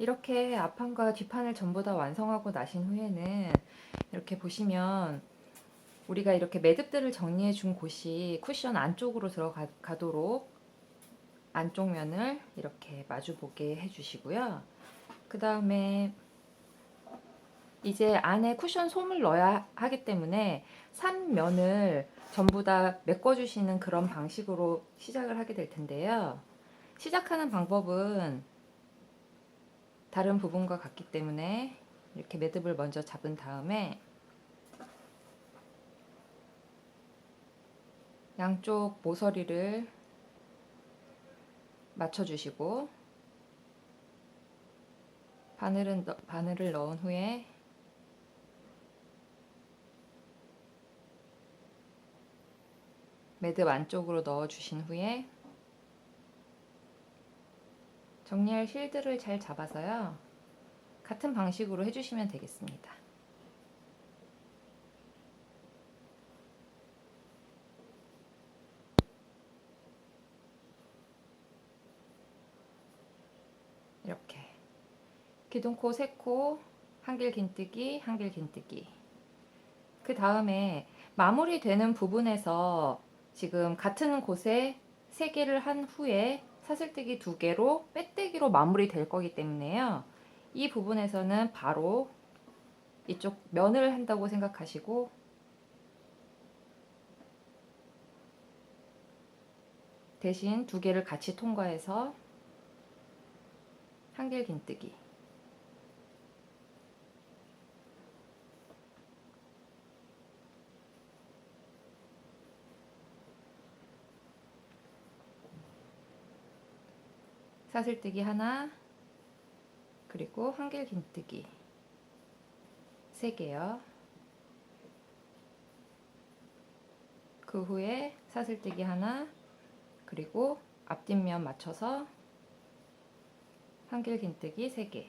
이렇게 앞판과 뒷판을 전부 다 완성하고 나신 후에는 이렇게 보시면 우리가 이렇게 매듭들을 정리해 준 곳이 쿠션 안쪽으로 들어가도록 안쪽 면을 이렇게 마주 보게 해주시고요. 그 다음에 이제 안에 쿠션 솜을 넣어야 하기 때문에 3면을 전부 다 메꿔주시는 그런 방식으로 시작을 하게 될 텐데요. 시작하는 방법은 다른 부분과 같기 때문에 이렇게 매듭을 먼저 잡은 다음에 양쪽 모서리를 맞춰주시고 바늘은 넣- 바늘을 넣은 후에 매듭 안쪽으로 넣어 주신 후에 정리할 실드를 잘 잡아서요. 같은 방식으로 해주시면 되겠습니다. 이렇게 기둥코, 세코, 한길 긴뜨기, 한길 긴뜨기. 그 다음에 마무리되는 부분에서 지금 같은 곳에 세 개를 한 후에 사슬뜨기 두 개로 빼뜨기로 마무리될 거기 때문에요. 이 부분에서는 바로 이쪽 면을 한다고 생각하시고 대신 두 개를 같이 통과해서 한길 긴뜨기 사슬뜨기 하나 그리고 한길 긴뜨기 세 개요. 그 후에 사슬뜨기 하나 그리고 앞뒷면 맞춰서 한길 긴뜨기 세 개.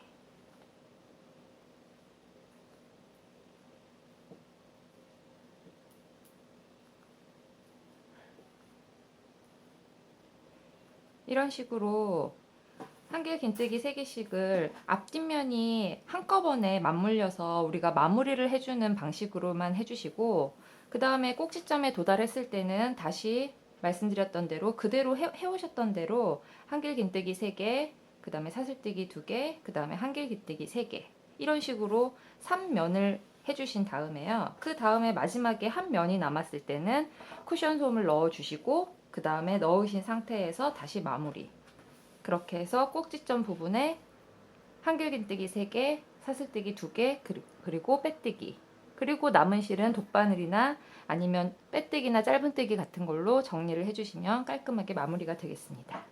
이런 식으로 한길 긴뜨기 3개씩을 앞뒷면이 한꺼번에 맞물려서 우리가 마무리를 해주는 방식으로만 해주시고 그 다음에 꼭지점에 도달했을 때는 다시 말씀드렸던 대로 그대로 해, 해오셨던 대로 한길 긴뜨기 3개 그 다음에 사슬뜨기 2개 그 다음에 한길 긴뜨기 3개. 이런 식으로 3면을 해주신 다음에요. 그 다음에 마지막에 한 면이 남았을 때는 쿠션 솜을 넣어주시고 그 다음에 넣으신 상태에서 다시 마무리 그렇게 해서 꼭지점 부분에 한길긴뜨기 3개, 사슬뜨기 2개, 그리고 빼뜨기. 그리고 남은 실은 돗바늘이나 아니면 빼뜨기나 짧은뜨기 같은 걸로 정리를 해주시면 깔끔하게 마무리가 되겠습니다.